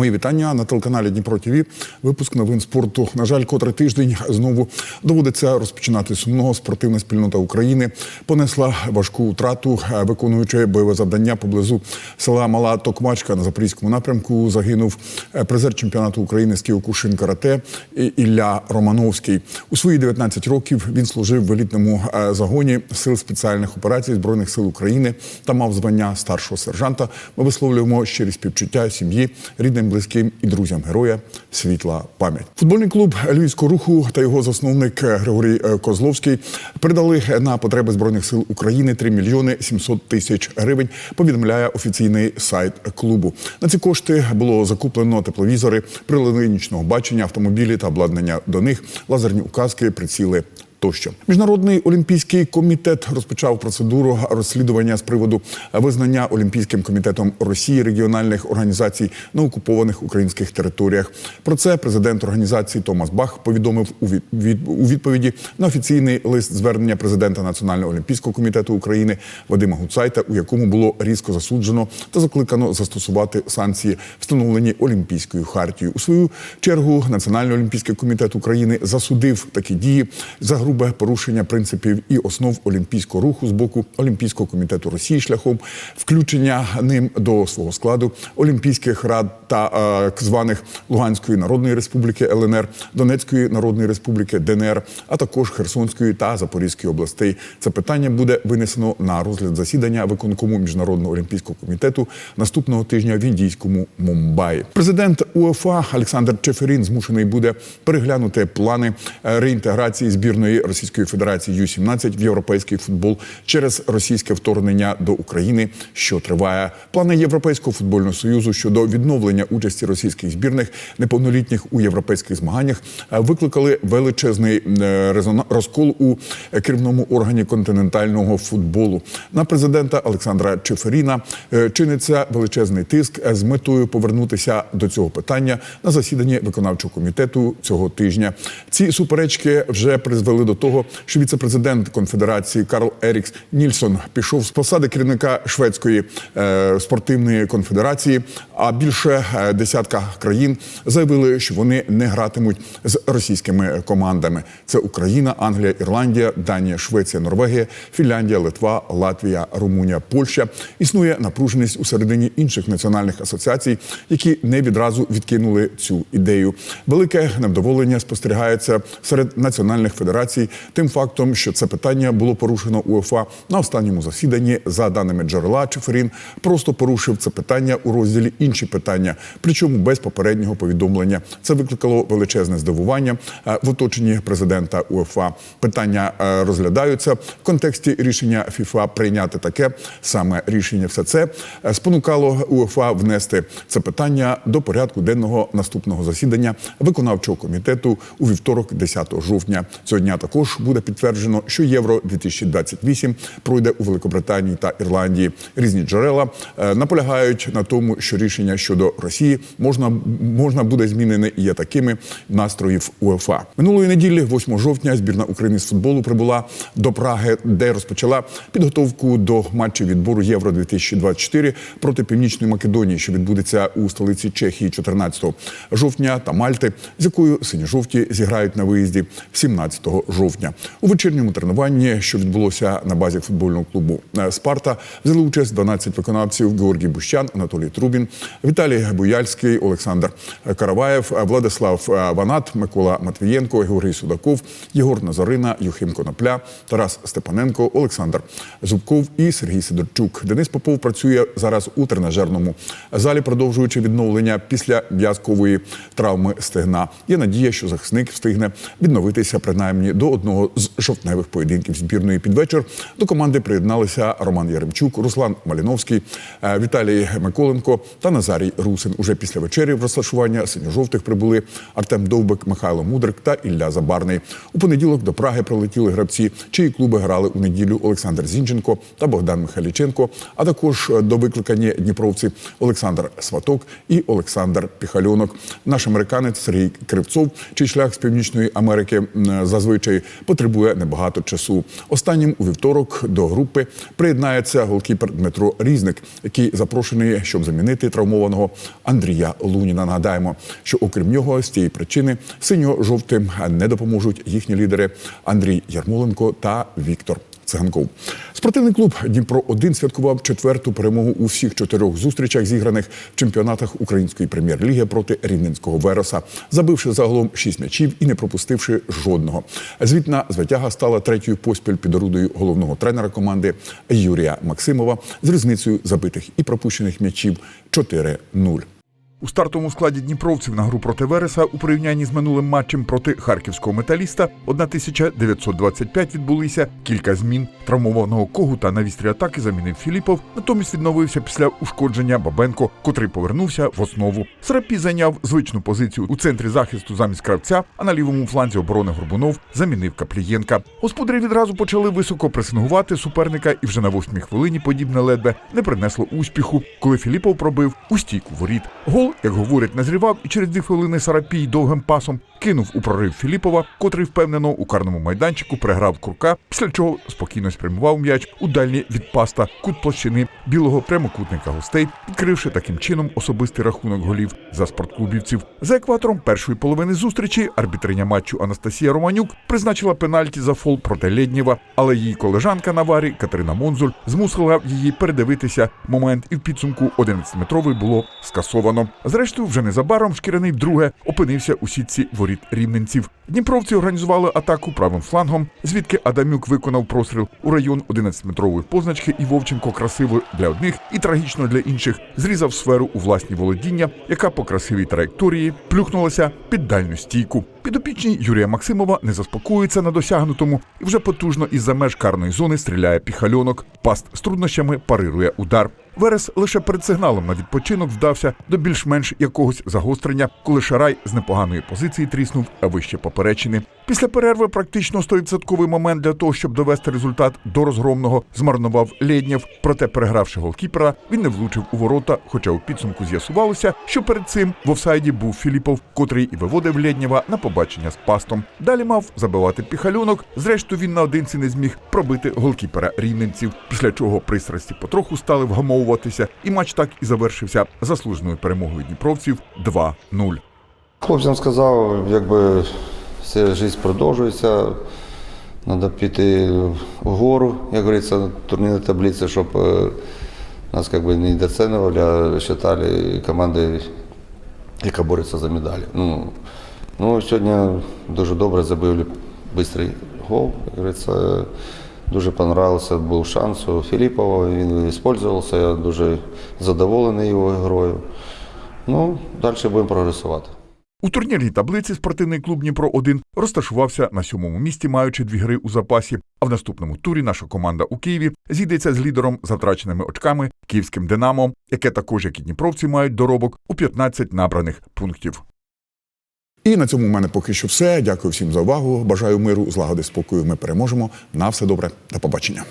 Мої вітання на телеканалі Дніпро ТВ. Випуск новин спорту. На жаль, котрий тиждень знову доводиться розпочинати сумного. Спортивна спільнота України понесла важку втрату, е, виконуючи бойове завдання поблизу села Мала Токмачка на запорізькому напрямку. Загинув е, призер чемпіонату України з Кіокушин карате Ілля Романовський. У свої 19 років він служив в елітному е, загоні сил спеціальних операцій збройних сил України та мав звання старшого сержанта. Ми висловлюємо щирі співчуття сім'ї, рідним, близьким і друзям героя. Світла пам'ять. Футбольний клуб Львівського руху та його засновник Григорій Козловський передали на потреби збройних сил України 3 мільйони 700 тисяч гривень. Повідомляє офіційний сайт клубу. На ці кошти було закуплено тепловізори, прилади нічного бачення, автомобілі та обладнання до них, лазерні указки, приціли. Тощо міжнародний олімпійський комітет розпочав процедуру розслідування з приводу визнання Олімпійським комітетом Росії регіональних організацій на окупованих українських територіях. Про це президент організації Томас Бах повідомив у від- у відповіді на офіційний лист звернення президента Національного олімпійського комітету України Вадима Гуцайта, у якому було різко засуджено та закликано застосувати санкції, встановлені Олімпійською хартією. У свою чергу Національний олімпійський комітет України засудив такі дії за грубе порушення принципів і основ олімпійського руху з боку Олімпійського комітету Росії шляхом включення ним до свого складу олімпійських рад та е, званих Луганської Народної Республіки ЛНР, Донецької Народної Республіки ДНР, а також Херсонської та Запорізької областей. Це питання буде винесено на розгляд засідання виконкому міжнародного олімпійського комітету наступного тижня в індійському Мумбаї. Президент УЄФА Олександр Чеферін змушений буде переглянути плани е, реінтеграції збірної Російської Федерації Ю-17 в європейський футбол через російське вторгнення до України, що триває. Плани Європейського футбольного союзу щодо відновлення участі російських збірних неповнолітніх у європейських змаганнях е, викликали величезний е, розкол у керівному органі континентального футболу. На президента Олександра Чеферіна е, чиниться величезний тиск з метою повернутися до цього питання на засіданні виконавчого комітету цього тижня. Ці суперечки вже призвели до того, що віце-президент конфедерації Карл Ерікс Нільсон пішов з посади керівника шведської е, спортивної конфедерації. А більше е, десятка країн заявили, що вони не гратимуть з російськими командами. Це Україна, Англія, Ірландія, Данія, Швеція, Норвегія, Фінляндія, Литва, Латвія, Румунія, Польща. Існує напруженість у середині інших національних асоціацій, які не відразу відкинули цю ідею. Велике невдоволення спостерігається серед національних федерацій тим фактом, що це питання було порушено УЄФА на останньому засіданні. За даними джерела, Чеферін просто порушив це питання у розділі інші питання, причому без попереднього повідомлення. Це викликало величезне здивування е, в оточенні президента УЄФА. Питання е, розглядаються в контексті рішення ФІФА прийняти таке саме рішення. Все це е, спонукало УЄФА внести це питання до порядку денного наступного засідання виконавчого комітету у вівторок, 10 жовтня. Цього дня також буде підтверджено, що євро 2028 пройде у Великобританії та Ірландії. Різні джерела е, наполягають на тому, що рішення щодо Росії можна можна буде змінене і є такими настроїв УЄФА. Минулої неділі, 8 жовтня, збірна України з футболу прибула до Праги, де розпочала підготовку до матчів відбору Євро 2024 проти Північної Македонії, що відбудеться у столиці Чехії 14 жовтня та Мальти, з якою сині-жовті зіграють на виїзді 17 жовтня. У вечірньому тренуванні, що відбулося на базі футбольного клубу е, Спарта, взяли участь 12 виконавців Георгій Бущан, Анатолій Трубін, Віталій Буяльський, Олександр Караваєв, е, Владислав е, Ванат, Микола Матвієнко, Георгій Судаков, Єгор Назарина, Юхим Конопля, Тарас Степаненко, Олександр Зубков і Сергій Сидорчук. Денис Попов працює зараз у тренажерному залі, продовжуючи відновлення після в'язкової травми стегна. Є надія, що захисник встигне відновитися принаймні до одного з жовтневих поєдинків збірної під вечір. До команди приєдналися Роман Яремчук, Руслан Маліновський, е, Віталій Миколенко та Назарій Русин. Уже після вечері в розташування синьо-жовтих прибули Артем Довбик, Михайло Мудрик та Ілля Забарний. У понеділок до Праги прилетіли гравці, чиї клуби грали у неділю Олександр Зінченко та Богдан Михайліченко, а також до викликані дніпровці Олександр Сваток і Олександр Піхальонок. Наш американець Сергій Кривцов, чий шлях з Північної Америки зазвичай зустрічей потребує небагато часу. Останнім у вівторок до групи приєднається голкіпер Дмитро Різник, який запрошений, щоб замінити травмованого Андрія Луніна. Нагадаємо, що окрім нього з цієї причини синьо-жовтим не допоможуть їхні лідери Андрій Ярмоленко та Віктор. Циганков. Спортивний клуб Дніпро 1 святкував четверту перемогу у всіх чотирьох зустрічах, зіграних в чемпіонатах української прем'єр-ліги проти рівненського Вероса, забивши загалом шість м'ячів і не пропустивши жодного. Звітна звитяга стала третьою поспіль під орудою головного тренера команди Юрія Максимова з різницею забитих і пропущених м'ячів 4-0. У стартовому складі дніпровців на гру проти Вереса у порівнянні з минулим матчем проти харківського металіста 1925 відбулися кілька змін. Травмованого когута на вістрі атаки замінив Філіпов. Натомість відновився після ушкодження Бабенко, котрий повернувся в основу. Срапі зайняв звичну позицію у центрі захисту замість кравця, а на лівому фланзі оборони Горбунов замінив Каплієнка. Господарі відразу почали високо пресингувати суперника, і вже на восьмій хвилині подібне ледве не принесло успіху, коли Філіпов пробив у стійку воріт. Гол, як говорять, назрівав, і через дві хвилини Сарапій довгим пасом кинув у прорив Філіпова, котрий впевнено у карному майданчику приграв курка, після чого спокійно спрямував м'яч у дальній від паста кут площини білого прямокутника гостей, відкривши таким чином особистий рахунок голів за спортклубівців. За екватором першої половини зустрічі арбітриня матчу Анастасія Романюк призначила пенальті за фол проти Лєднєва, але її колежанка на варі Катерина Монзуль змусила її передивитися момент, і в підсумку 11-метровий було скасовано. Зрештою, вже незабаром шкіряний вдруге опинився у сітці воріт рівненців. Дніпровці організували атаку правим флангом, звідки Адамюк виконав простріл у район 11-метрової позначки, і Вовченко красиво для одних і трагічно для інших зрізав сферу у власні володіння, яка по красивій траєкторії плюхнулася під дальню стійку. Підопічні Юрія Максимова не заспокоюється на досягнутому і вже потужно із-за меж карної зони стріляє піхальонок. Паст з труднощами парирує удар. Верес лише перед сигналом на відпочинок вдався до більш-менш якогось загострення, коли Шарай з непоганої позиції тріснув вище поперечини. Після перерви практично 100% момент для того, щоб довести результат до розгромного, змарнував Лєднєв. Проте, перегравши голкіпера, він не влучив у ворота. Хоча у підсумку з'ясувалося, що перед цим в офсайді був Філіпов, котрий і виводив Лєднєва на побачення з пастом. Далі мав забивати піхальонок. Зрештою, він наодинці не зміг пробити голкіпера рівненців. Після чого пристрасті потроху стали вгамовуватися, і матч так і завершився заслуженою перемогою дніпровців 2-0. Хлопцям сказав, якби все життя продовжується. Треба піти вгору, як говориться, турнірна таблиця, щоб е, нас якби не недооцінювали, а вважали командою, яка бореться за медалі. Ну, ну, сьогодні дуже добре забили швидкий гол. Як говориться, дуже понравився, був шанс у Філіпова, він використовувався, я дуже задоволений його грою. Ну, далі будемо прогресувати. У турнірній таблиці спортивний клуб Дніпро 1 розташувався на сьомому місці, маючи дві гри у запасі. А в наступному турі наша команда у Києві зійдеться з лідером за втраченими очками київським Динамо, яке також, як і дніпровці, мають доробок у 15 набраних пунктів. І на цьому в мене поки що все. Дякую всім за увагу. Бажаю миру, злагоди, спокою. Ми переможемо. На все добре. До побачення.